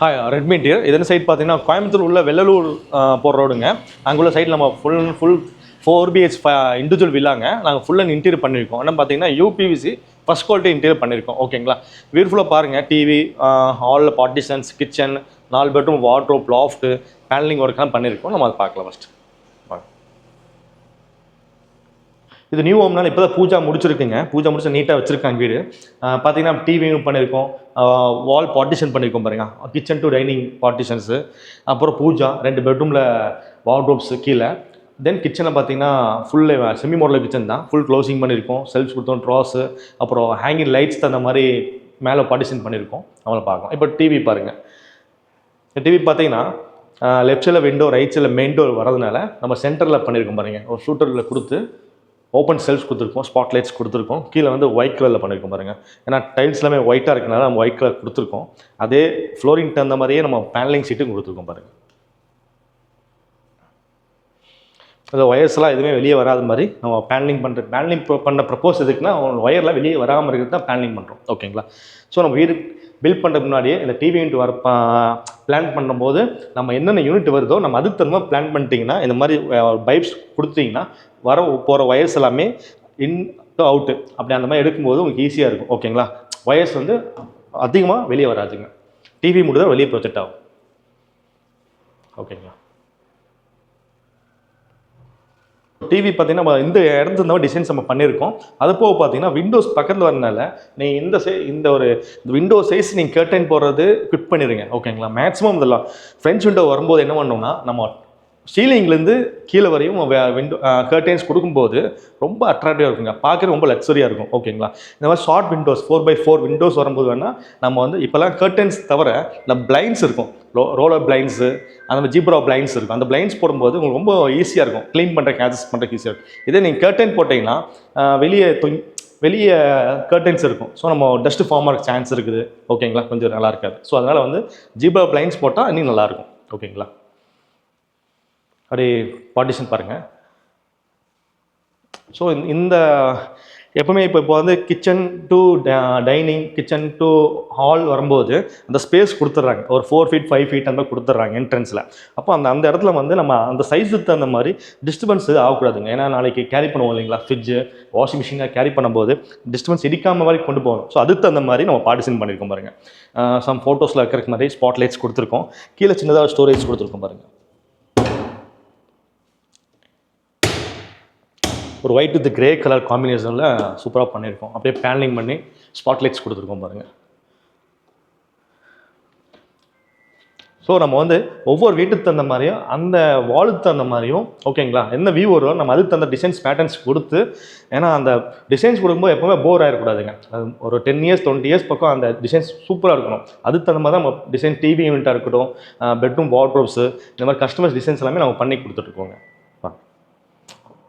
Hi Redmi dear இதன் side பார்த்தீங்கன்னா கோயம்புத்தூர் உள்ள வெள்ளலூர் uh, போகிற ரோடுங்க. அங்கே உள்ள சைட் நம்ம full full four BHK individual வில்லாங்க நாங்கள் ஃபுல் அண்ட் இன்டீரியர் பண்ணியிருக்கோம் ஆனால் பார்த்தீங்கன்னா யூபிவிசி ஃபஸ்ட் குவாலிட்டி இன்டீரியர் பண்ணியிருக்கோம் ஓகேங்களா வீர்ஃபுல்லாக பாருங்கள் டிவி ஹாலில் பார்ட்டிஷன்ஸ் கிச்சன் நாலு பெட்ரூம் வார்ட்ரோப் லாஃப்ட்டு பேனலிங் ஒர்க்லாம் பண்ணியிருக்கோம் நம்ம அதை பார்க்கலாம் ஃபஸ்ட்டு இது நியூ ஹோம்னால இப்போ தான் பூஜா முடிச்சிருக்குங்க. பூஜா முடிச்சு நீட்டாக வச்சுருக்காங்க வீடு. Uh, பார்த்தீங்கன்னா டிவியும் பண்ணியிருக்கோம் வால் பார்ட்டிஷன் பண்ணியிருக்கோம் பாருங்க. கிச்சன் டு டைனிங் பார்ட்டிஷன்ஸு அப்புறம் பூஜா ரெண்டு பெட்ரூமில் வார்ட்ரோப்ஸு கீழே. தென் கிச்சனை பார்த்தீங்கன்னா ஃபுல் செமி மாடல் கிச்சன் தான். ஃபுல் க்ளோசிங் பண்ணியிருக்கோம் செல்ஃப்ஸ் கொடுத்தோம் ட்ராஸு அப்புறம் ஹேங்கிங் லைட்ஸ் தகுந்த மாதிரி மேலே பார்ட்டிஷன் பண்ணியிருக்கோம் அவங்கள பார்க்கலாம். இப்போ டிவி பாருங்கள் டிவி பார்த்தீங்கன்னா லெஃப்ட் சைடில் விண்டோ ரைட் சைடில் மெயின் டோர் வரதுனால நம்ம சென்டரில் பண்ணியிருக்கோம் பாருங்கள் ஒரு ஷூட்டரில் கொடுத்து ஓப்பன் செல்ஃப் கொடுத்துருக்கோம் ஸ்பாட் லைட்ஸ் கொடுத்துருக்கோம். கீழே வந்து ஒயிட் கலரில் பண்ணியிருக்கோம் பாருங்கள் ஏன்னா டைல்ஸ் எல்லாமே ஒயிட்டாக இருக்கனால நம்ம ஒயிட் கலர் கொடுத்துருக்கோம். அதே ஃப்ளோரிங் தகுந்த மாதிரியே நம்ம பேனலிங் சீட்டும் கொடுத்துருக்கோம் பாருங்கள் அந்த ஒயர்ஸ்லாம் எதுவுமே வெளியே வராத மாதிரி நம்ம பேனலிங் பண்ணுற பேனலிங் பண்ண ப்ரப்போஸ் எதுக்குன்னா ஒயர்லாம் வெளியே வராமல் இருக்கிறது தான் பேனலிங் பண்ணுறோம் ஓகேங்களா ஸோ நம்ம வீடு பில்ட் பண்ணுறதுக்கு முன்னாடியே இந்த டிவி யூனிட் வர பிளான் பண்ணும்போது நம்ம என்னென்ன யூனிட் வருதோ நம்ம அதுக்கு தகுந்த மாதிரி பிளான் பண்ணிட்டீங்கன்னா இந்த மாதிரி பைப்ஸ் கொடுத்தீங்கன்னா வர போகிற ஒயர்ஸ் எல்லாமே இன் டு அவுட்டு அப்படி அந்த மாதிரி எடுக்கும்போது உங்களுக்கு ஈஸியாக இருக்கும். ஓகேங்களா ஒயர்ஸ் வந்து அதிகமாக வெளியே வராதுங்க. டிவி மட்டும் தான் வெளியே ப்ரொஜெக்ட் ஆகும். ஓகேங்களா டிவி பார்த்தீங்கன்னா நம்ம இந்த இடத்துல இந்த டிசைன்ஸ் நம்ம பண்ணியிருக்கோம். அது போக பார்த்தீங்கன்னா விண்டோஸ் பக்கத்தில் வரனால நீங்கள் இந்த சை இந்த ஒரு இந்த விண்டோ சைஸ் நீங்கள் கேர்டைன் போடுறது குவிட் பண்ணிடுங்க ஓகேங்களா மேக்ஸிமம் இதெல்லாம். ஃப்ரெஞ்ச் விண்டோ வரும்போது என்ன பண்ணோம்னா நம்ம சீலிங்லேருந்து கீழே வரையும் விண்டோ கர்டைன்ஸ் கொடுக்கும்போது ரொம்ப அட்ராக்டிவாக இருக்குங்க. பார்க்குறது ரொம்ப லக்ஸரியாக இருக்கும். ஓகேங்களா இந்த மாதிரி short windows four by four windows வரும்போது வேணால் நம்ம வந்து இப்போல்லாம் கர்டைன்ஸ் தவிர இந்த பிளைண்ட்ஸ் இருக்கும். ரோ ரோலர் பிளைண்ட்ஸு அந்த மாதிரி ஜீப்ரா பிளைண்ட்ஸ் இருக்கும். அந்த பிளைண்ட்ஸ் போடும்போது உங்களுக்கு ரொம்ப ஈஸியாக இருக்கும். க்ளீன் பண்ணுறக்கு ஆக்சஸ் பண்ணுறதுக்கு ஈஸியாக இருக்கும். இதே நீங்கள் கர்டைன் போட்டிங்கன்னா வெளியே தொங் வெளியே கர்டைன்ஸ் இருக்கும். ஸோ நம்ம டஸ்ட் ஃபார்ம் ஆக சான்ஸ் இருக்குது. ஓகேங்களா கொஞ்சம் நல்லா இருக்காது. ஸோ அதனால் வந்து ஜீப்ரா பிளைன்ஸ் போட்டால் இன்னும் நல்லாயிருக்கும் ஓகேங்களா அப்படியே பார்ட்டிஷன் பாருங்கள் ஸோ இந்த எப்பவுமே இப்போ இப்போ வந்து kitchen to dining kitchen to hall வரும்போது அந்த ஸ்பேஸ் கொடுத்துட்றாங்க. ஒரு ஃபோர் ஃபீட் ஃபைவ் ஃபீட் அந்த மாதிரி கொடுத்துட்றாங்க என்ட்ரன்ஸில் அப்போ அந்த அந்த இடத்துல வந்து நம்ம அந்த சைஸுக்கு தகுந்த மாதிரி டிஸ்டர்பன்ஸ் ஆகக்கூடாதுங்க. ஏன்னா நாளைக்கு கேரி பண்ணுவோம் இல்லைங்களா? ஃப்ரிட்ஜு வாஷிங் மிஷினாக கேரி பண்ணும்போது டிஸ்டர்பன்ஸ் இடிக்காம மாதிரி கொண்டு போகணும். ஸோ அதுக்கு தகுந்த மாதிரி நம்ம பார்ட்டிசன் பண்ணியிருக்கோம் பாருங்கள் சம் ஃபோட்டோஸில் இருக்கிற மாதிரி ஸ்பாட் லைட்ஸ் கொடுத்துருக்கோம். கீழே சின்னதாக ஸ்டோரேஜ் கொடுத்துருக்கோம் பாருங்கள் ஒரு ஒயிட் வித் கிரே கலர் காம்பினேஷனில் சூப்பராக பண்ணியிருக்கோம். அப்படியே பேனலிங் பண்ணி ஸ்பாட் லைட்ஸ் கொடுத்துருக்கோம் பாருங்கள் ஸோ நம்ம வந்து ஒவ்வொரு வீட்டுக்கு தகுந்த மாதிரியும் அந்த வாலுக்கு தகுந்த மாதிரியும் ஓகேங்களா என்ன வியூ வரும் நம்ம அதுக்கு தகுந்த டிசைன்ஸ் பேட்டர்ன்ஸ் கொடுத்து ஏன்னா அந்த டிசைன்ஸ் கொடுக்கும்போது எப்போவுமே போர் ஆகிடக்கூடாதுங்க அது ஒரு டென் இயர்ஸ் டுவெண்ட்டி இயர்ஸ் பக்கம் அந்த டிசைன்ஸ் சூப்பராக இருக்கணும். அதுக்கு தகுந்த மாதிரி தான் நம்ம டிசைன் டிவி யூனிட்டாக இருக்கட்டும் பெட்ரூம் வார்ட்ரோப்ஸு இந்த மாதிரி கஸ்டமர்ஸ் டிசைன்ஸ் எல்லாமே நம்ம பண்ணி கொடுத்துட்ருக்கோங்க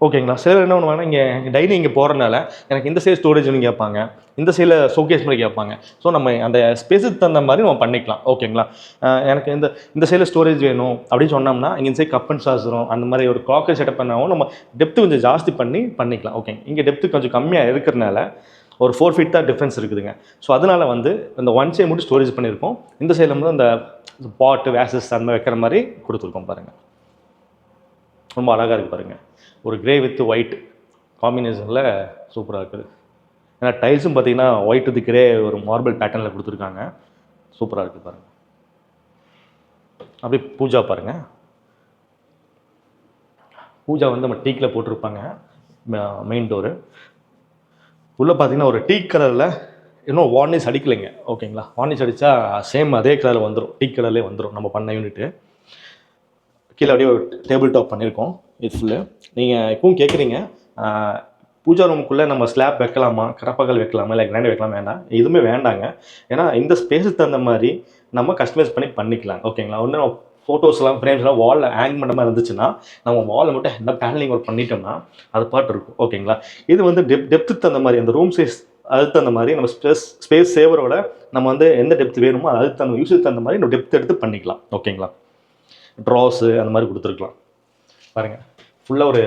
ஓகேங்களா. சிலர் என்ன பண்ணுவாங்கன்னா இங்கே டைனி இங்கே போகிறனால எனக்கு இந்த சைடு ஸ்டோரேஜ்னு கேட்பாங்க. இந்த சைடில் ஷோகேஸ் மாதிரி கேட்பாங்க. ஸோ நம்ம அந்த ஸ்பேஸுக்கு தகுந்த மாதிரி நம்ம பண்ணிக்கலாம். ஓகேங்களா? எனக்கு இந்த இந்த சைடில் ஸ்டோரேஜ் வேணும் அப்படின்னு சொன்னோம்னா இங்கே இந்த சைடு கப் அண்ட் வரும். அந்த மாதிரி ஒரு க்ளாக்கர் செட்டப் பண்ணாவும் நம்ம டெப்த்து கொஞ்சம் ஜாஸ்தி பண்ணி பண்ணிக்கலாம். ஓகேங்க இங்கே டெப்த்து கொஞ்சம் கம்மியாக இருக்கிறனால ஒரு ஃபோர் ஃபீட் தான் டிஃப்ரென்ஸ் இருக்குதுங்க. ஸோ அதனால் வந்து அந்த ஒன் சைடு மட்டும் ஸ்டோரேஜ் பண்ணியிருக்கோம். இந்த சைடில் வந்து அந்த பாட்டு வேசஸ் அந்த மாதிரி வைக்கிற மாதிரி கொடுத்துருக்கோம் பாருங்கள் ரொம்ப அழகாக இருக்குது பாருங்கள் ஒரு கிரே வித் ஒயிட் காம்பினேஷனில் சூப்பராக இருக்குது. ஏன்னா டைல்ஸும் பார்த்தீங்கன்னா ஒயிட் வித் கிரே ஒரு மார்பிள் பேட்டர்னில் கொடுத்துருக்காங்க. சூப்பராக இருக்குது பாருங்கள் அப்படியே பூஜா பாருங்கள் பூஜா வந்து நம்ம டீக்கில் போட்டிருப்பாங்க. மெயின் டோரு உள்ளே பார்த்தீங்கன்னா ஒரு டீ கலரில் இன்னும் வார்னிஷ் அடிக்கலைங்க. ஓகேங்களா? வார்னிஷ் அடித்தா சேம் அதே கலரில் வந்துடும் டீ கலர்லேயே வந்துடும் நம்ம பண்ண யூனிட்டு கீழே அப்படியே ஒரு டேபிள் டாப் பண்ணியிருக்கோம். இது ஃபுல்லு நீங்கள் இப்பவும் கேட்குறீங்க பூஜா ரூமுக்குள்ளே நம்ம ஸ்லாப் வைக்கலாமா? கரப்பகல் வைக்கலாமா? இல்லை கிராண்ட் வைக்கலாமா? வேண்டாம். எதுவுமே வேண்டாங்க. ஏன்னா இந்த ஸ்பேஸுக்கு தகுந்த மாதிரி நம்ம கஸ்டமைஸ் பண்ணி பண்ணிக்கலாம். ஓகேங்களா ஒன்று நம்ம ஃபோட்டோஸ்லாம் ஃப்ரேம்ஸ்லாம் வாலில் ஹேங் பண்ண மாதிரி இருந்துச்சுன்னா நம்ம வாலில் மட்டும் என்ன பேனலிங் ஒர்க் பண்ணிட்டோம்னா அது பாட்டு இருக்கும். ஓகேங்களா இது வந்து டெப் டெப்த்துக்கு தகுந்த மாதிரி அந்த ரூம் சைஸ் அதுக்கு தகுந்த மாதிரி நம்ம ஸ்பேஸ் ஸ்பேஸ் சேவரோட நம்ம வந்து எந்த டெப்த் வேணுமோ அதுக்கு தகுந்த யூஸுக்கு தகுந்த மாதிரி நம்ம டெப்த் எடுத்து பண்ணிக்கலாம். ஓகேங்களா ட்ராஸு அந்த மாதிரி கொடுத்துருக்கலாம். பாருங்கள் ஃபுல்லாக ஒரு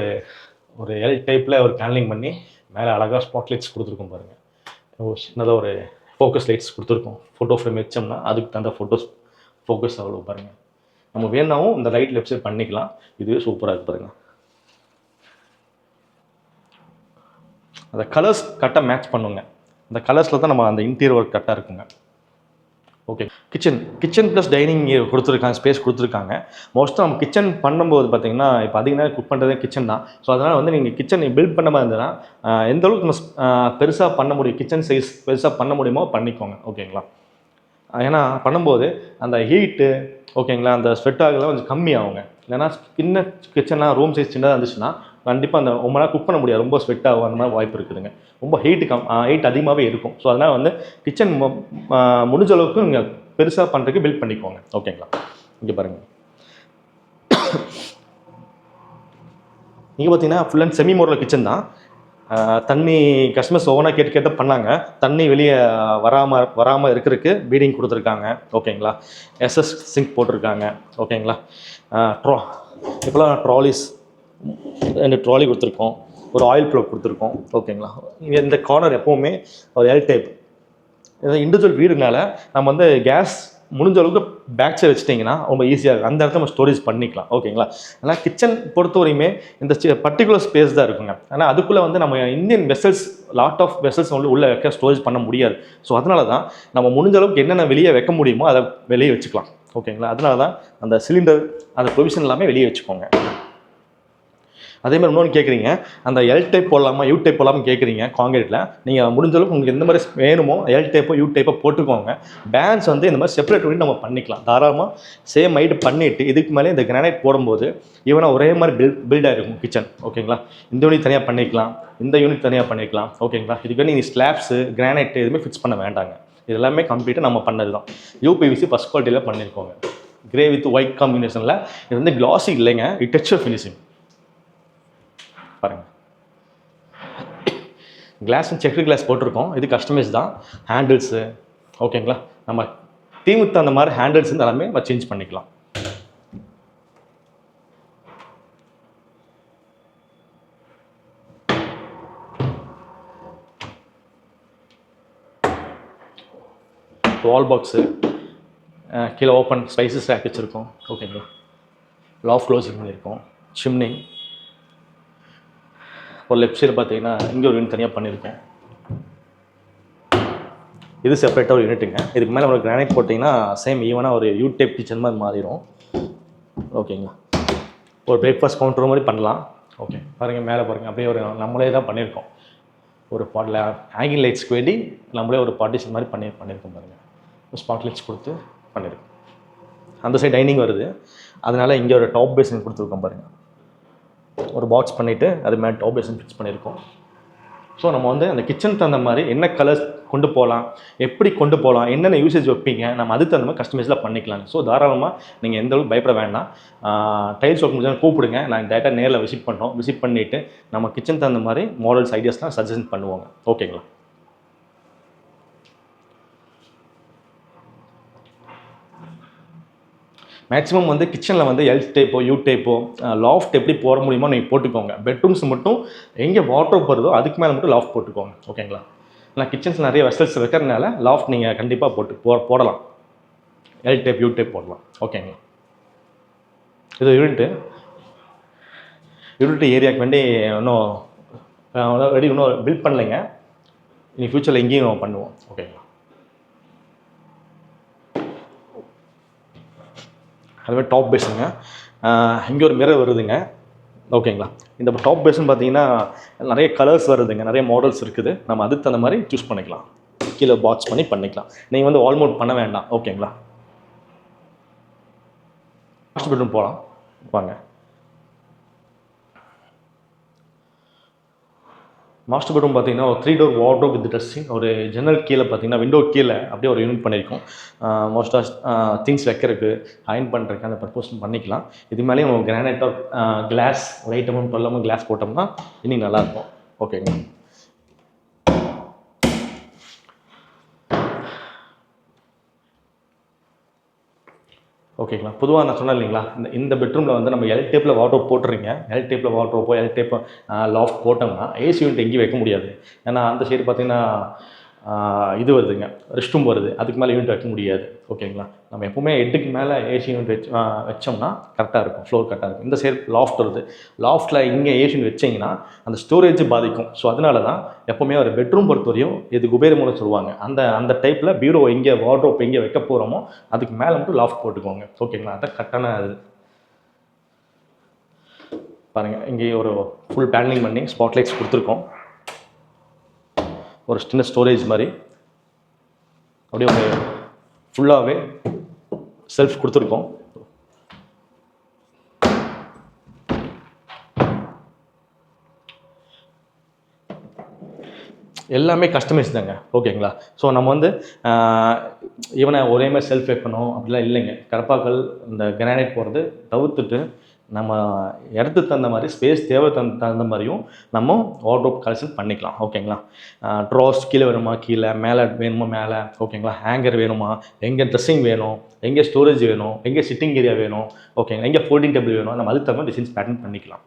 ஒரு எல் டைப்பில் ஒரு பேனலிங் பண்ணி மேலே அழகாக ஸ்பாட் லைட்ஸ் கொடுத்துருக்கோம் பாருங்கள் சின்னதாக ஒரு ஃபோக்கஸ் லைட்ஸ் கொடுத்துருக்கோம். ஃபோட்டோ ஃப்ரேம் வச்சோம்னா அதுக்கு தகுந்த ஃபோட்டோஸ் ஃபோக்கஸ் அவ்வளோ பாருங்கள் நம்ம வேணாவும் இந்த லைட் லெஃப்ட் சைட் பண்ணிக்கலாம். இதுவே சூப்பராக இருக்கு பாருங்கள் அந்த கலர்ஸ் கரெக்டாக மேட்ச் பண்ணுங்க. அந்த கலர்ஸில் தான் நம்ம அந்த இன்டீரியர் ஒர்க் கரெக்டாக இருக்குங்க. Okay kitchen kitchen plus dining கொடுத்துருக்காங்க ஸ்பேஸ் கொடுத்துருக்காங்க. மோஸ்ட்டாக நம்ம கிச்சன் பண்ணும்போது பார்த்தீங்கன்னா இப்போ அதிக நேரம் குக் பண்ணுறதே கிச்சன் தான். ஸோ அதனால் வந்து நீங்கள் கிச்சன் பில்ட் பண்ண மாதிரி இருந்ததுன்னா எந்த அளவுக்கு நம்ம பெருசாக பண்ண முடியும் கிச்சன் சைஸ் பெருசாக பண்ண முடியுமோ பண்ணிக்கோங்க. ஓகேங்களா ஏன்னா பண்ணும்போது அந்த ஹீட்டு ஓகேங்களா அந்த ஸ்வெட் ஆகலாம் கொஞ்சம் கம்மியாகுங்க. இல்லைன்னா சின்ன கிச்சன்லாம் ரூம் சைஸ் சின்னதாக இருந்துச்சுன்னா கண்டிப்பாக அந்த ரொம்ப நேரம் குக் பண்ண முடியாது. ரொம்ப ஸ்வெட் ஆகும். அந்த மாதிரி வாய்ப்பு இருக்குதுங்க. ரொம்ப ஹீட்டு கம் ஹீட் அதிகமாகவே இருக்கும். ஸோ அதனால் வந்து கிச்சன் முடிஞ்ச அளவுக்கு நீங்கள் பெருசாக பண்ணுறதுக்கு பில்ட் பண்ணிக்கோங்க. ஓகேங்களா இங்கே பாருங்கள் இங்கே பார்த்தீங்கன்னா ஃபுல் அண்ட் செமி மோரில் கிச்சன் தான். தண்ணி கஸ்டமர்ஸ் ஓனாக கேட்டு கேட்டு பண்ணாங்க. தண்ணி வெளியே வராமல் வராமல் இருக்கிறதுக்கு பீடிங் கொடுத்துருக்காங்க. ஓகேங்களா எஸ்எஸ் சிங்க் போட்டிருக்காங்க. ஓகேங்களா ட்ரா இப்போலாம் ட்ராலிஸ் ரெண்டு ட்ராலி கொடுத்துருக்கோம். ஒரு ஆயில் ப்ளக் கொடுத்துருக்கோம். ஓகேங்களா? இந்த கார்னர் எப்போவுமே ஒரு எல் டைப் இண்டிவிஜுவல் வீடுனால நம்ம வந்து கேஸ் முடிஞ்ச அளவுக்கு பேக் சைடு வச்சிட்டிங்கன்னா ரொம்ப ஈஸியாக இருக்கும். அந்த இடத்துல நம்ம ஸ்டோரேஜ் பண்ணிக்கலாம். ஓகேங்களா? ஆனால் கிச்சன் பொறுத்த வரையுமே இந்த பர்டிகுலர் ஸ்பேஸ் தான் இருக்குங்க. ஆனால் அதுக்குள்ளே வந்து நம்ம Indian vessels lot of vessels வந்து உள்ளே வைக்க ஸ்டோரேஜ் பண்ண முடியாது. ஸோ அதனால தான் நம்ம முடிஞ்ச அளவுக்கு என்னென்ன வெளியே வைக்க முடியுமோ அதை வெளியே வச்சுக்கலாம். ஓகேங்களா? அதனால தான் அந்த சிலிண்டர் அந்த ப்ரொவிஷன் எல்லாமே வெளியே வச்சுக்கோங்க. அதே மாதிரி இன்னொன்று கேட்குறீங்க அந்த எல் டைப் போடலாமா யூ டைப் போடலாமா கேட்குறீங்க காங்கிரீட்டில் நீங்கள் முடிஞ்ச அளவுக்கு உங்களுக்கு எந்த மாதிரி வேணுமோ எல் டைப்போ யூ டைப்போ போட்டுக்கோங்க. பேன்ஸ் வந்து இந்த மாதிரி செப்பரேட் பண்ணி நம்ம பண்ணிக்கலாம். தாராளமாக சேம் ஹைட் பண்ணிவிட்டு இதுக்கு மேலே இந்த கிரானைட் போடும்போது ஈவனாக ஒரே மாதிரி பில் பில்ட் ஆகிருக்கும் கிச்சன் ஓகேங்களா இந்த யூனிட் தனியாக பண்ணிக்கலாம். இந்த யூனிட் தனியாக பண்ணிக்கலாம். ஓகேங்களா இதுக்கு நீங்கள் ஸ்லாப்ஸு கிரானைட் எதுவுமே ஃபிக்ஸ் பண்ண வேண்டாங்க. இது எல்லாமே கம்ப்ளீட்டாக நம்ம பண்ணது தான் யூபிவிசி ஃபஸ்ட் குவாலிட்டியில் பண்ணியிருக்கோங்க கிரே வித் ஒயிட் காம்பினேஷனில் இது வந்து கிளாஸி இல்லைங்க. இட் டெக்ஸ்சர் ஃபினிஷிங் பாருங்க. கிளாஸ் செக்கு கிளாஸ் போட்டிருக்கோம். இது கஸ்டமைஸ் தான். ஹேண்டில்ஸு ஓகேங்களா நம்ம தீமுக்கு அந்த மாதிரி ஹேண்டில்ஸ் எல்லாமே நம்ம சேஞ்ச் பண்ணிக்கலாம். வால் பாக்ஸு கீழே ஓப்பன் ஸ்பைசஸ் ரேக் வச்சுருக்கோம். ஓகேங்களா லாஃப் க்ளோசிங் பண்ணியிருக்கோம். சிம்னி ஒரு லெஃப்ட் சைடு பார்த்தீங்கன்னா இங்கே ஒரு யூனிட் தனியாக பண்ணியிருக்கேன் இது செப்பரேட்டாக ஒரு யூனிட்டுங்க இதுக்கு மேலே ஒரு கிரானைட் போட்டிங்கன்னா சேம் ஈவனாக ஒரு யூ டைப் கிச்சன் மாதிரி மாறிடும் ஓகேங்களா ஒரு பிரேக்ஃபாஸ்ட் கவுண்டர் மாதிரி பண்ணலாம். ஓகே பாருங்கள் மேலே பாருங்கள் அப்படியே ஒரு நம்மளே தான் பண்ணியிருக்கோம் ஒரு பாட்டில் ஹேங்கிங் லைட்ஸ்க்கு வேண்டி நம்மளே ஒரு பார்ட்டிஷன் மாதிரி பண்ணி பண்ணியிருக்கோம் பாருங்கள் ஸ்பாட் லைட்ஸ் கொடுத்து பண்ணியிருக்கோம் அந்த சைடு டைனிங் வருது. அதனால் இங்கே ஒரு டாப் பேசின் கொடுத்துருக்கோம் பாருங்கள் ஒரு பாக்ஸ் பண்ணிவிட்டு அது மேலே டாப் ஃபிக்ஸ் பண்ணியிருக்கோம். ஸோ நம்ம வந்து அந்த கிச்சன் தகுந்த மாதிரி என்ன கலர்ஸ் கொண்டு போகலாம் எப்படி கொண்டு போகலாம் என்னென்ன யூசேஜ் வைப்பீங்க நம்ம அதுக்கு தகுந்த மாதிரி கஸ்டமைஸில் பண்ணிக்கலாம் ஸோ தாராளமாக நீங்கள் எந்த அளவுக்கு பயப்பட வேண்டாம். டைல்ஸ் ஒர்க் முடிஞ்சாலும் கூப்பிடுங்க. நாங்கள் டேரெக்டாக நேரில் விசிட் பண்ணுறோம் விசிட் பண்ணிவிட்டு நம்ம கிச்சன் தகுந்த மாதிரி மாடல்ஸ் ஐடியாஸ்லாம் சஜஷன் பண்ணுவோங்க. ஓகேங்களா மேக்ஸிமம் வந்து கிச்சனில் வந்து எல் டைப்போ யூ டேப்போ லாஃப்ட் எப்படி போட முடியுமோ நீங்கள் போட்டுக்கோங்க. பெட்ரூம்ஸ் மட்டும் எங்கே வாட்டர் வருதோ அதுக்கு மேலே மட்டும் லாஃப்ட் போட்டுக்கோங்க. ஓகேங்களா ஏன்னா கிச்சன்ஸ் நிறைய வெசல்ஸ் இருக்கிறதுனால லாஃப்ட் நீங்கள் கண்டிப்பாக போட்டு போ போடலாம். எல் டைப் யூ டேப் போடலாம். ஓகேங்களா இது யூனிட்டு யூனிட் ஏரியாவுக்கு வேண்டி இன்னும் ரெடி இன்னும் பில்ட் பண்ணலைங்க. இனி ஃப்யூச்சரில் எங்கேயும் பண்ணுவோம். ஓகேங்களா அதுமாதிரி டாப் பேஸுங்க இங்கே ஒரு மிரர் வருதுங்க. ஓகேங்களா இந்த டாப் பேஸ்னு பார்த்தீங்கன்னா நிறைய கலர்ஸ் வருதுங்க. நிறைய மாடல்ஸ் இருக்குது. நம்ம அதுக்கு தகுந்த மாதிரி சூஸ் பண்ணிக்கலாம். கீழே பாக்ஸ் பண்ணி பண்ணிக்கலாம். நீங்கள் வந்து ஆல்மோட் பண்ண வேண்டாம். ஓகேங்களா மாஸ்டர் பெட்ரூம் போகலாம் வாங்க. மாஸ்டர் பெட்ரூம் பார்த்தீங்கன்னா ஒரு three door wardrobe with dressing ஒரு ஜன்னல் கீழே பார்த்தீங்கன்னா விண்டோ கீழே அப்படியே ஒரு யூனிட் பண்ணியிருக்கோம். மோஸ்ட்டாக திங்ஸ் வைக்கிறதுக்கு அயன் பண்ணுறதுக்கு அந்த பர்பஸ் பண்ணிக்கலாம். இது மேலேயும் நம்ம granite glass light amount glass போட்டோம்னா இன்னும் நல்லாயிருக்கும் ஓகேங்க ஓகேங்களா. பொதுவாக நான் சொன்னேன் இல்லைங்களா இந்த இந்த பெட்ரூமில் வந்து நம்ம எல் டேப்பில் வாட்ரோப் போட்டுறீங்க எல் டேப்பில் வாட்ரோப்போ எல் டேப் லாஃப்ட் போட்டோம்னா ஏசி யூனிட் எங்கேயும் வைக்க முடியாது. ஏன்னா அந்த சைடு பார்த்தீங்கன்னா இது வருதுங்க. ரெஸ்ட் ரூம் வருது. அதுக்கு மேலே யூனிட் வைக்க முடியாது. ஓகேங்களா? நம்ம எப்பவுமே எட்டுக்கு மேலே ஏசி யூனிட் வச்சு வச்சோம்னா கரெக்டாக இருக்கும். ஃப்ளோர் கரெக்டாக இருக்கும். இந்த சைடு லாஃப்ட் வருது. லாஃப்ட்டில் இங்கே ஏசி யூனிட் வச்சிங்கன்னா அந்த ஸ்டோரேஜ் பாதிக்கும். ஸோ அதனால தான் எப்பவுமே ஒரு பெட்ரூம் பொறுத்தவரையும் இது குபேர மூலம் சொல்லுவாங்க. அந்த அந்த டைப்பில் பீரோ எங்கே வார்ட்ரோப் எங்கே வைக்க போகிறோமோ அதுக்கு மேலே மட்டும் லாஃப்ட் போட்டுக்கோங்க. ஓகேங்களா? அதான் கரெக்டான இது. பாருங்கள் இங்கே ஒரு ஃபுல் பேனலிங் பண்ணி ஸ்பாட்லைட்ஸ் கொடுத்துருக்கோம். ஒரு சின்ன ஸ்டோரேஜ் மாதிரி. அப்படியே ஒரு ஃபுல்லாகவே செல்ஃப் கொடுத்துருக்கோம். எல்லாமே கஸ்டமைஸ் தாங்க. ஓகேங்களா ஸோ நம்ம வந்து ஈவனை இவனை ஒரே மாதிரி செல்ஃப் வைக்கணும் அப்படிலாம் இல்லைங்க. கடப்பாக்கள் இந்த கிரானைட் போகிறது தவிர்த்துட்டு நம்ம இடத்துக்கு தகுந்த மாதிரி ஸ்பேஸ் தேவை தகுந்த தகுந்த மாதிரியும் நம்ம வார்ட்ரோப் கலெக்ஷன் பண்ணிக்கலாம். ஓகேங்களா ட்ராஸ் கீழே வேணுமா? கீழே. மேலே வேணுமா? மேலே. ஓகேங்களா ஹேங்கர் வேணுமா? எங்கே ட்ரெஸ்ஸிங் வேணும்? எங்கே ஸ்டோரேஜ் வேணும்? எங்கே சிட்டிங் ஏரியா வேணும்? ஓகேங்களா எங்கே ஃபோல்டிங் டேபிள் வேணும்? நம்ம அதுக்கு தகுந்த டிசைன்ஸ் பேட்டர்ன் பண்ணிக்கலாம்.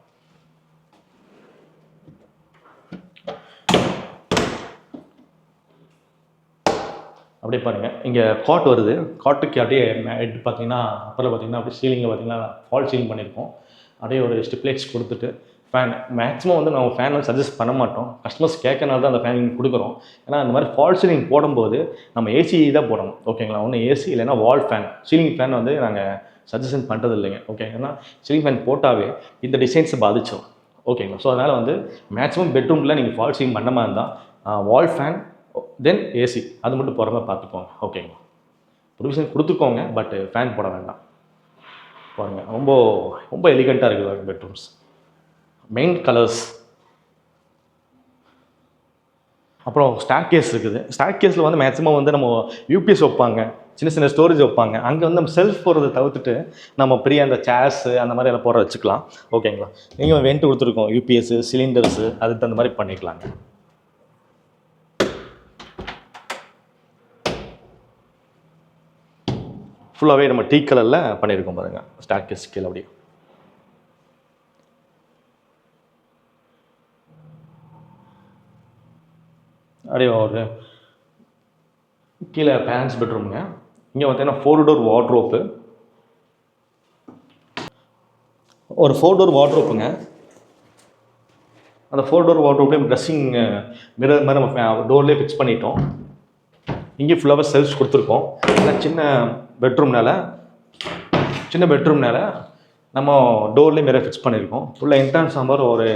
அப்படியே பாருங்கள் இங்கே காட் வருது. காட்டுக்கு அப்படியே ஹெட் பார்த்தீங்கன்னா அப்புறம் பார்த்தீங்கன்னா அப்படியே சீலிங்கில் பார்த்தீங்கன்னா ஃபால் சீலிங் பண்ணியிருக்கோம். அப்படியே ஒரு ஸ்டிப்லைட்ஸ் கொடுத்துட்டு ஃபேன் மேக்ஸிமம் வந்து நம்ம ஃபேன் வந்து சஜஸ்ட் பண்ண மாட்டோம். கஸ்டமர்ஸ் கேட்கறனால தான் அந்த ஃபேன் கொடுக்குறோம். ஏன்னா அந்த மாதிரி ஃபால் சீலிங் போடும்போது நம்ம ஏசி தான் போடணும். ஓகேங்களா ஒன்று ஏசி இல்லைன்னா வால் ஃபேன் சீலிங் ஃபேன் வந்து நாங்கள் சஜஷன் பண்ணுறது இல்லைங்க. ஓகே ஏன்னா சீலிங் ஃபேன் போட்டாவே இந்த டிசைன்ஸை பாதிச்சோம் ஓகேங்களா ஸோ அதனால் வந்து மேக்ஸிமம் பெட்ரூமில் நீங்கள் ஃபால் சீலிங் பண்ண மாதிரி இருந்தால் வால் ஃபேன் தென் ஏசி அது மட்டும் போகிற மாதிரி பார்த்துக்கோங்க. ஓகேங்களா ப்ரொவிஷன் கொடுத்துக்கோங்க பட் ஃபேன் போட வேண்டாம். பாருங்கள் ரொம்ப ரொம்ப எலிகண்ட்டாக இருக்குது பெட்ரூம்ஸ் மெயின் கலர்ஸ் அப்புறம் ஸ்டாக் கேஸ் இருக்குது. ஸ்டாக் கேஸில் வந்து மேக்ஸிமம் வந்து நம்ம யூபிஎஸ் வைப்பாங்க சின்ன சின்ன ஸ்டோரேஜ் வைப்பாங்க. அங்கே வந்து நம்ம செல்ஃப் போடுறதை தவிர்த்துட்டு நம்ம பெரிய அந்த சேர்ஸு அந்த மாதிரி எல்லாம் போகிற வச்சுக்கலாம். ஓகேங்களா நீங்கள் வெண்ட் கொடுத்துருக்கோம். யூபிஎஸ்ஸு சிலிண்டர்ஸு அதுக்கு தகுந்த மாதிரி பண்ணிக்கலாங்க. ஃபுல்லாகவே நம்ம டீ கலரில் பண்ணியிருக்கோம் பாருங்கள் ஸ்டாக் கேஸ் கீழே அப்படியே. அப்படியே ஒரு கீழே பேரண்ட்ஸ் பெட்ரூமுங்க இங்கே பார்த்தீங்கன்னா ஃபோர் டோர் வார்ட்ரோப்பு ஒரு ஃபோர் டோர் வார்ட்ரோப்புங்க அந்த ஃபோர் டோர் வார்ட்ரோப்லேயும் ட்ரெஸ்ஸிங் மிரர் மாதிரி நம்ம டோர்லேயே ஃபிக்ஸ் பண்ணிட்டோம். இங்கே ஃபுல்லாகவே செல்ஃப்ஸ் கொடுத்துருக்கோம். இல்லை சின்ன பெட்ரூம்னால சின்ன பெட்ரூம்னால நம்ம டோர்லேயே மிரர் ஃபிக்ஸ் பண்ணியிருக்கோம் ஃபுல்லாக என்ட்ரன்ஸ் நம்பர் ஒரு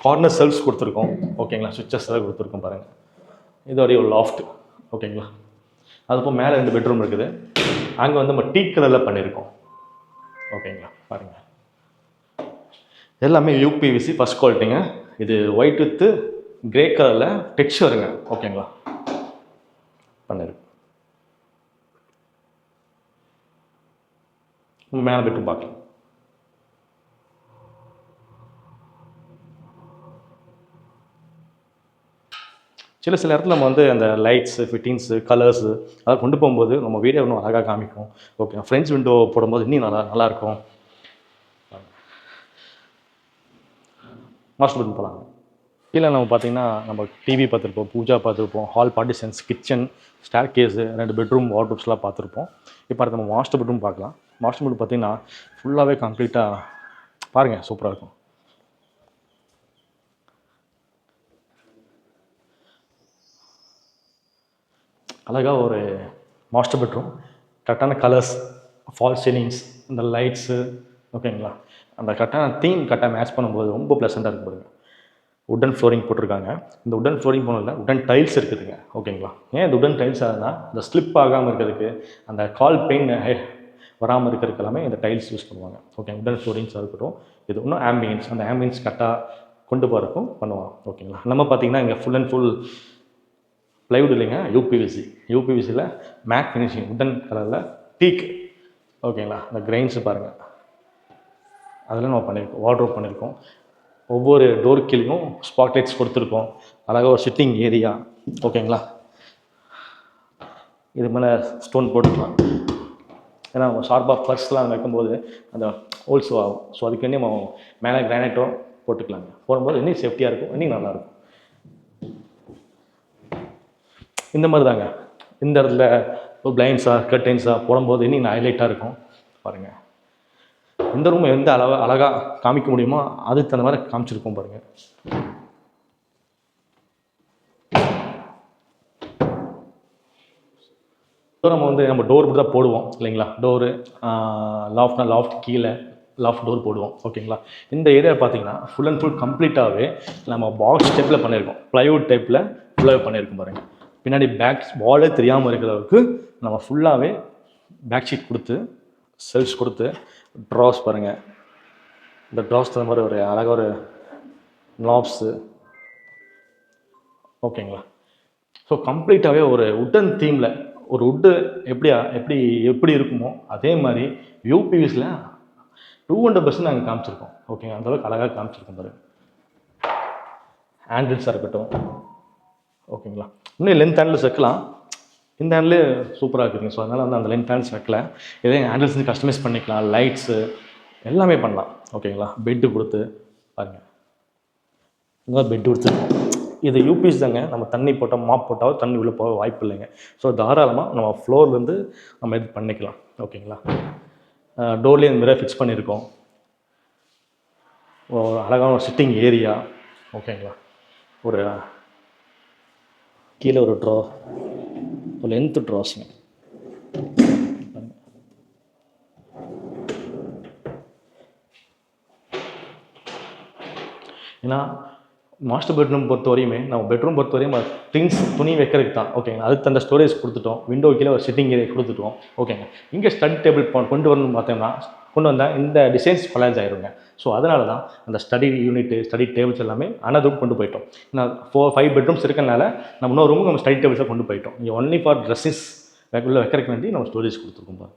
கார்னர் செல்ஸ் கொடுத்துருக்கோம். ஓகேங்களா சுவிச்சஸ் எல்லாம் கொடுத்துருக்கோம் பாருங்கள் இதோடைய ஒரு லாஃப்ட் ஓகேங்களா அதுப்போ மேலே ரெண்டு பெட்ரூம் இருக்குது. அங்கே வந்து நம்ம டீ கலரில் பண்ணியிருக்கோம் ஓகேங்களா பாருங்கள் எல்லாமே யூபிவிசி ஃபஸ்ட் குவாலிட்டிங்க இது ஒயிட் வித்து கிரே கலரில் டெக்ஸ்டருங்க ஓகேங்களா பண்ணிருக்கு மேலே பெட்ரூம் பார்க்கலாம் சில சில இடத்துல நம்ம வந்து அந்த லைட்ஸு ஃபிட்டிங்ஸு கலர்ஸு அதெல்லாம் கொண்டு போகும்போது நம்ம வீடியோ இன்னும் அழகாக காமிக்கும். ஓகே ஃப்ரெண்ட்ஸ் விண்டோ போடும்போது இன்னும் நல்லா நல்லாயிருக்கும் மாஸ்டர் பெட்ரூம் போகலாம் கீழே நம்ம பார்த்தீங்கன்னா நம்ம டிவி பார்த்துருப்போம் பூஜா பார்த்துருப்போம் hall partitions kitchen staircase ரெண்டு பெட்ரூம் வார்ட்ரூப்ஸ்லாம் பார்த்துருப்போம். இப்போ அடுத்து நம்ம மாஸ்டர் பெட்ரூம் பார்க்கலாம். மாஸ்டர் பெட்ரூம் பார்த்தீங்கன்னா ஃபுல்லாகவே கம்ப்ளீட்டாக பாருங்கள் சூப்பராக இருக்கும். அழகாக ஒரு மாஸ்டர் பெட்ரூம் கரெக்டான கலர்ஸ் ஃபால் சீலிங்ஸ் இந்த லைட்ஸு ஓகேங்களா அந்த கரெக்டான தீம் கரெக்டாக மேட்ச் பண்ணும்போது ரொம்ப ப்ளசண்ட்டாக இருக்கும் பாருங்க. உடன் ஃப்ளோரிங் போட்டிருக்காங்க. இந்த உடன் ஃப்ளோரிங் போனதில்ல உடன் டைல்ஸ் இருக்குதுங்க ஓகேங்களா ஏன் இந்த உடன் டைல்ஸ் ஆகுதுன்னா இந்த ஸ்லிப் ஆகாமல் இருக்கிறதுக்கு அந்த கால் பெயின் வராமல் இருக்கிறதுக்கு எல்லாமே இந்த டைல்ஸ் யூஸ் பண்ணுவாங்க. ஓகே உடன் ஃப்ளோரிங்ஸாக இருக்கட்டும் இது இன்னும் ஆம்பியன்ஸ் அந்த ஆம்பியன்ஸ் கரெக்டாக கொண்டு போகிறக்கும் பண்ணுவாங்க. ஓகேங்களா நம்ம பார்த்தீங்கன்னா இங்கே ஃபுல் அண்ட் ஃபுல் ப்ளைவுட் இல்லைங்க யூபிவிசி யூபிவிசியில் மேட் ஃபினிஷிங் உடன் கலரில் டீக் ஓகேங்களா இந்த கிரெயின்ஸ் பாருங்கள் அதெல்லாம் நம்ம பண்ணியிருக்கோம் வார்ட்ரோப் பண்ணியிருக்கோம் ஒவ்வொரு டோர் கீழேயும் ஸ்பாட்லைட்ஸ் கொடுத்துருக்கோம். அழகாக ஒரு சிட்டிங் ஏரியா ஓகேங்களா இது மேலே ஸ்டோன் போட்டுக்கலாம். ஏன்னா ஷார்ப்பாக ஃபர்ஸ்ட்லாம் வைக்கும்போது அந்த ஹோல்ஸ் ஆகும். ஸோ அதுக்கு நம்ம மேலே கிரானைட்டோ போட்டுக்கலாங்க. போடும்போது இன்னும் சேஃப்டியாக இருக்கும் இன்னும் நல்லாயிருக்கும் இந்த மாதிரி தாங்க இந்த இடத்துல ஒரு பிளைண்ட்ஸாக கர்டைன்ஸாக போடும்போது இன்னும் ஹைலைட்டாக இருக்கும். பாருங்கள் இந்த ரூம் எந்த அளவு அழகாக காமிக்க முடியுமோ அதுக்கு தகுந்த மாதிரி காமிச்சிருக்கோம் பாருங்கள் ஸோ நம்ம வந்து நம்ம டோர் மட்டும் தான் போடுவோம் இல்லைங்களா? டோரு லாஃப்ட்னா லாஃப்ட் கீழே லாஃப்ட் டோர் போடுவோம் ஓகேங்களா? இந்த ஏரியா பார்த்தீங்கன்னா ஃபுல் அண்ட் ஃபுல் கம்ப்ளீட்டாகவே நம்ம பாக்ஸ் டைப்பில் பண்ணியிருக்கோம் ப்ளைவுட் டைப்பில் ஃபுல்லாகவே பண்ணியிருக்கோம் பாருங்க. பின்னாடி பேக் வாலே தெரியாமல் இருக்கிற அளவுக்கு நம்ம ஃபுல்லாகவே பேக் ஷீட் கொடுத்து செல்ஸ் கொடுத்து ட்ராஸ் பாருங்கள் இந்த ட்ராஸ் தகுந்த மாதிரி ஒரு அழகாக ஒரு நாப்ஸு ஓகேங்களா? ஸோ கம்ப்ளீட்டாகவே ஒரு உட்டன் தீமில் ஒரு உட்டு எப்படியா எப்படி எப்படி இருக்குமோ அதே மாதிரி யூபிவிஸில் டூ ஹண்ட்ரட் பர்சன்ட் நாங்கள் காமிச்சிருக்கோம். ஓகேங்க அந்தளவுக்கு அழகாக காமிச்சிருக்கோம் பாருங்க. ஹேண்டில்ஸாக இருக்கட்டும். ஓகேங்களா இன்னும் லென்த் ஹேண்டில்ஸ் வைக்கலாம் இந்த ஹேண்டிலே சூப்பராக இருக்குதுங்க. ஸோ அதனால் வந்து அந்த லென்த் ஹேண்டில்ஸ் வைக்கல இதே ஹேண்டில்ஸ் வந்து கஸ்டமைஸ் பண்ணிக்கலாம். லைட்ஸு எல்லாமே பண்ணலாம். ஓகேங்களா பெட்டு கொடுத்து பாருங்கள் இந்த பெட் கொடுத்துருக்கோம் இது யூபிஎஸ் தாங்க. நம்ம தண்ணி போட்டால் மாப் போட்டால் தண்ணி உள்ளே போக வாய்ப்பு இல்லைங்க. ஸோ தாராளமாக நம்ம ஃப்ளோர்லேருந்து நம்ம இது பண்ணிக்கலாம். ஓகேங்களா? டோர்லேயே இந்த மாதிரி ஃபிக்ஸ் பண்ணியிருக்கோம். ஒரு அழகான ஒரு சிட்டிங் ஏரியா ஓகேங்களா? ஒரு கீழே ஒரு ட்ரா ஒரு லென்த்து ட்ராஸுங்க ஏன்னா மாஸ்டர் பெட்ரூம் பொறுத்த வரையுமே நம்ம பெட்ரூம் பொறுத்த வரையும் திங்ஸ் துணி வைக்கிறதுக்கு தான். ஓகேங்களா அதுக்கு அந்த ஸ்டோரேஜ் கொடுத்துட்டோம். விண்டோ கீழே ஒரு சிட்டிங் ஏரியா கொடுத்துட்டோம். ஓகேங்க இங்கே ஸ்டடி டேபிள் கொண்டு வரணும்னு பார்த்தோம்னா கொண்டு வந்தால் இந்த டிசைன்ஸ் கொலாஜ் ஆயிருங்க. ஸோ அதனால தான் அந்த ஸ்டடி யூனிட்டு ஸ்டடி டேபிள்ஸ் எல்லாமே அனதும் கொண்டு போயிட்டோம். நான் ஃபோர் ஃபைவ் பெட்ரூம்ஸ் இருக்கனால நம்ம இன்னொரு ரூமுக்கு நம்ம ஸ்டடி டேபிள்ஸை கொண்டு போயிட்டோம். இங்கே ஒன்லி ஃபார் ட்ரெஸ்ஸஸ் உள்ள வைக்கிறதுக்கு வேண்டி நம்ம ஸ்டோரேஜ் கொடுத்துருக்கோம்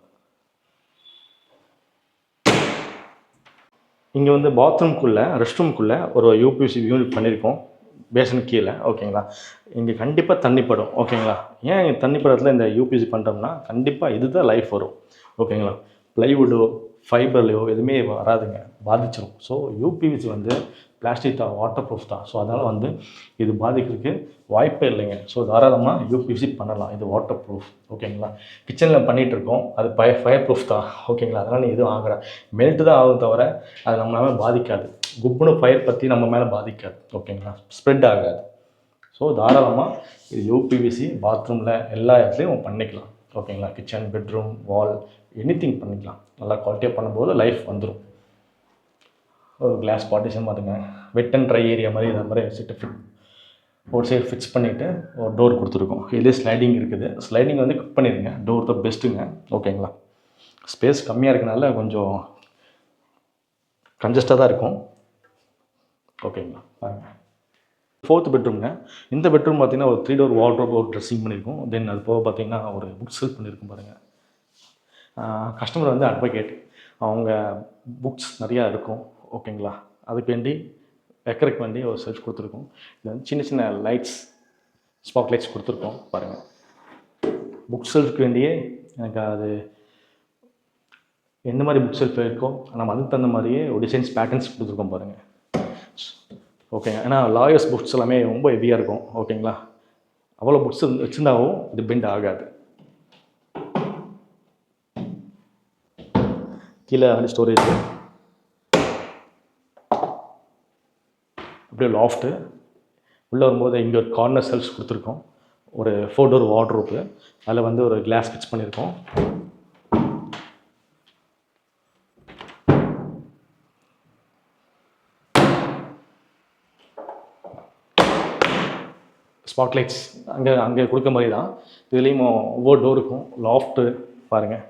இங்கே வந்து பாத்ரூம்குள்ளே ரெஸ்ட் ரூம்குள்ளே ஒரு யூபிசி யூனிட் பண்ணியிருக்கோம் பேசன் கீழே ஓகேங்களா? இங்கே கண்டிப்பாக தண்ணி படும் ஓகேங்களா? ஏன் இங்கே தண்ணி படத்தில் இந்த யூபிசி பண்ணுறோம்னா கண்டிப்பாக இதுதான் லைஃப் வரும் ஓகேங்களா? ப்ளைவுட்டோ ஃபைபர்லையோ எதுவுமே வராதுங்க பாதிச்சிடும் ஸோ யூபிவிசி வந்து பிளாஸ்டிக் தான் வாட்டர் ப்ரூஃப் தான். ஸோ அதனால் வந்து இது பாதிக்கிறதுக்கு வாய்ப்பே இல்லைங்க. ஸோ தாராளமாக யூபிவிசி பண்ணலாம். இது வாட்டர் ப்ரூஃப் ஓகேங்களா கிச்சனில் பண்ணிகிட்டு இருக்கோம் அது பய ஃபயர் ப்ரூஃப் தான். ஓகேங்களா அதனால் நீ எதுவும் ஆகிற மெல்ட்டு தான் ஆகும் தவிர அது நம்ம பாதிக்காது. குப்புனு ஃபயர் பற்றி நம்ம மேலே பாதிக்காது. ஓகேங்களா ஸ்ப்ரெட் ஆகாது. ஸோ தாராளமாக இது யூபிவிசி பாத்ரூமில் எல்லா இடத்துலையும் பண்ணிக்கலாம். ஓகேங்களா கிச்சன் பெட்ரூம் வால் எனிதிங் பண்ணிக்கலாம். நல்லா குவாலிட்டியாக பண்ணும்போது லைஃப் வந்துடும் ஒரு கிளாஸ் பார்ட்டிஷன் பார்த்துங்க வெட் அண்ட் ட்ரை ஏரியா மாதிரி இந்த மாதிரி வச்சுட்டு ஃபிட் ஒரு சைடு ஃபிக்ஸ் பண்ணிவிட்டு ஒரு டோர் கொடுத்துருக்கோம். இதுலேயே ஸ்லைடிங் இருக்குது. ஸ்லைடிங் வந்து குக் பண்ணிடுங்க. டோர் தான் பெஸ்ட்டுங்க ஓகேங்களா ஸ்பேஸ் கம்மியாக இருக்கனால கொஞ்சம் கன்ஜஸ்டாக தான் இருக்கும். ஓகேங்களா பாருங்கள் ஃபோர்த் பெட்ரூம்ங்க இந்த பெட்ரூம் பார்த்தீங்கன்னா ஒரு த்ரீ டோர் வார்ட்ரோப் ஒரு ட்ரெஸ்ஸிங் பண்ணியிருக்கோம் தென் அது போக பார்த்தீங்கன்னா ஒரு புக் செல் பண்ணியிருக்கோம் பாருங்கள் கஸ்டமர் வந்து அட்வொகேட் அவங்க புக்ஸ் நிறையா இருக்கும். ஓகேங்களா? அதுக்கு வேண்டி வைக்கிறதுக்கு வேண்டி ஒரு செல்ஃப் கொடுத்துருக்கோம். இது வந்து சின்ன சின்ன லைட்ஸ் ஸ்பாட் லைட்ஸ் கொடுத்துருக்கோம். பாருங்கள் புக் செல்ஃப்க்கு வேண்டியே எனக்கு அது எந்த மாதிரி புக் செல்ஃப் இருக்கோ நம்ம அதுக்கு தகுந்த மாதிரியே ஒரு டிசைன்ஸ் பேட்டர்ன்ஸ் கொடுத்துருக்கோம் பாருங்கள் ஓகேங்க ஏன்னா லாயர்ஸ் புக்ஸ் எல்லாமே ரொம்ப ஹெவியாக இருக்கும். ஓகேங்களா? அவ்வளோ புக்ஸ் வச்சுருந்தாவும் இது பெண்ட் ஆகாது. கீழே வந்து ஸ்டோரேஜ் அப்படியே லாஃப்ட்டு உள்ளே வரும்போது இங்கே ஒரு கார்னர் செல்ஸ் கொடுத்துருக்கோம். ஒரு ஃபோர் டோர் வார்ட்ரோப்பு அதில் வந்து ஒரு கிளாஸ் ஃபிக்ஸ் பண்ணியிருக்கோம். ஸ்பாட்லைட்ஸ் அங்கே அங்கே கொடுக்க மாதிரி தான் இதுலேயும் ஒவ்வொரு டோருக்கும் லாஃப்ட்டு பாருங்கள்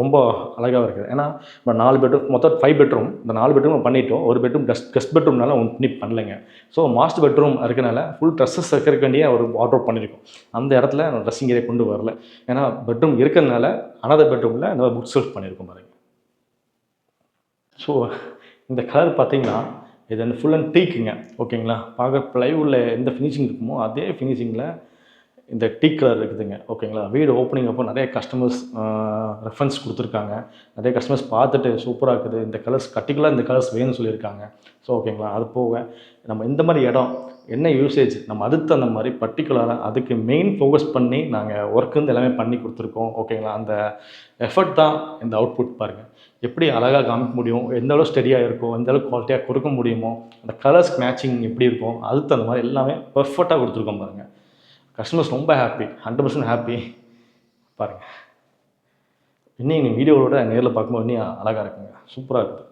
ரொம்ப அழகாக இருக்குது. ஏன்னா இப்போ நாலு பெட்ரூம் மொத்தம் ஃபைவ் பெட்ரூம் இந்த நாலு பெட்ரூம் பண்ணிட்டோம். ஒரு பெட்ரூம் கெஸ்ட் கெஸ்ட் பெட்ரூம்னால ஒன்று பண்ணி பண்ணலைங்க. ஸோ மாஸ்டர் பெட்ரூம் இருக்கனால ஃபுல் ட்ரெஸ்ஸஸ் வைக்கிறதுக்கு வேண்டிய ஒரு வாட்ரோப் பண்ணியிருக்கோம். அந்த இடத்துல ட்ரெஸ்ஸிங் ஏரியா கொண்டு வரல. ஏன்னா பெட்ரூம் இருக்கிறதுனால அனதர் பெட்ரூமில் இந்த புக் செல்ஃப் பண்ணியிருக்கோம் பாருங்க. ஸோ இந்த கலர் பார்த்தீங்கன்னா இது வந்து ஃபுல் அண்ட் டீக்குங்க ஓகேங்களா பார்க்க ப்ளைவுட்டில் எந்த ஃபினிஷிங் இருக்குமோ அதே ஃபினிஷிங்கில் இந்த டீ கலர் இருக்குதுங்க ஓகேங்களா? வீடு ஓப்பனிங் அப்போ நிறைய கஸ்டமர்ஸ் ரெஃபரன்ஸ் கொடுத்துருக்காங்க. நிறைய கஸ்டமர்ஸ் பார்த்துட்டு சூப்பராக இருக்குது. இந்த கலர்ஸ் கட்டிக்கலாக இந்த கலர்ஸ் வேணும்னு சொல்லியிருக்காங்க. ஸோ ஓகேங்களா? அது போக நம்ம இந்த மாதிரி இடம் என்ன யூசேஜ் நம்ம அதுக்கு அந்த மாதிரி பர்டிகுலராக அதுக்கு மெயின் ஃபோக்கஸ் பண்ணி நாங்கள் ஒர்க் வந்து எல்லாமே பண்ணி கொடுத்துருக்கோம் ஓகேங்களா? அந்த எஃபர்ட் தான் இந்த அவுட்புட் பாருங்கள் எப்படி அழகாக காமிக்க முடியும்? எந்த அளவு ஸ்டெடியாக இருக்கும் எந்த அளவுக்கு குவாலிட்டியாக கொடுக்க முடியுமோ அந்த கலர்ஸ் மேட்சிங் எப்படி இருக்கும் அதுக்கு அந்த மாதிரி எல்லாமே பர்ஃபெக்டாக கொடுத்துருக்கோம் பாருங்கள் கஸ்டமர்ஸ் ரொம்ப ஹாப்பி ஹண்ட்ரட் பர்சன்ட் ஹாப்பி பாருங்கள் இன்னும் நீங்கள் வீடியோவோட நேரில் பார்க்கும்போது இன்னும் அழகாக இருக்குங்க. சூப்பராக இருக்குது